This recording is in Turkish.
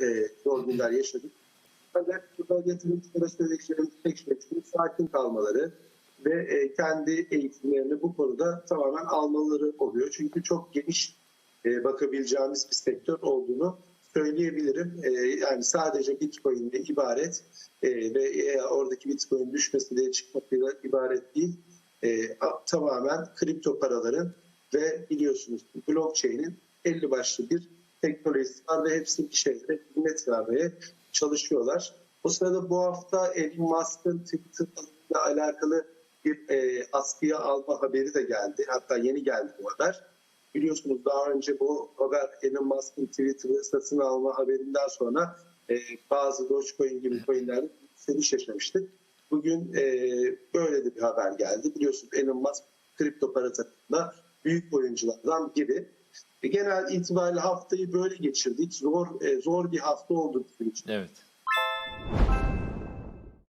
e, zor günler yaşadık. Fakat burada yatırımcılara söylediklerim tek şey sakin kalmaları ve e, kendi eğitimlerini bu konuda tamamen almaları oluyor. Çünkü çok geniş e, bakabileceğimiz bir sektör olduğunu söyleyebilirim. E, yani sadece Bitcoin ile ibaret e, ve eğer oradaki Bitcoin düşmesi diye çıkmasıyla ibaret değil. E, tamamen kripto paraların ve biliyorsunuz blockchain'in 50 başlı bir teknolojisi var ve hepsi bir şeylere hizmet vermeye çalışıyorlar. O sırada bu hafta Elon Musk'ın Twitter'la alakalı bir e, askıya alma haberi de geldi. Hatta yeni geldi bu haber. Biliyorsunuz daha önce bu haber Elon Musk'ın Twitter'ı satın alma haberinden sonra e, bazı Dogecoin gibi coinlerde yükseliş yaşamıştık. Bugün e, böyle de bir haber geldi. Biliyorsunuz Elon Musk kripto para tarafında büyük oyunculardan biri. Genel itibariyle haftayı böyle geçirdik. Zor e, zor bir hafta oldu bizim için. Evet.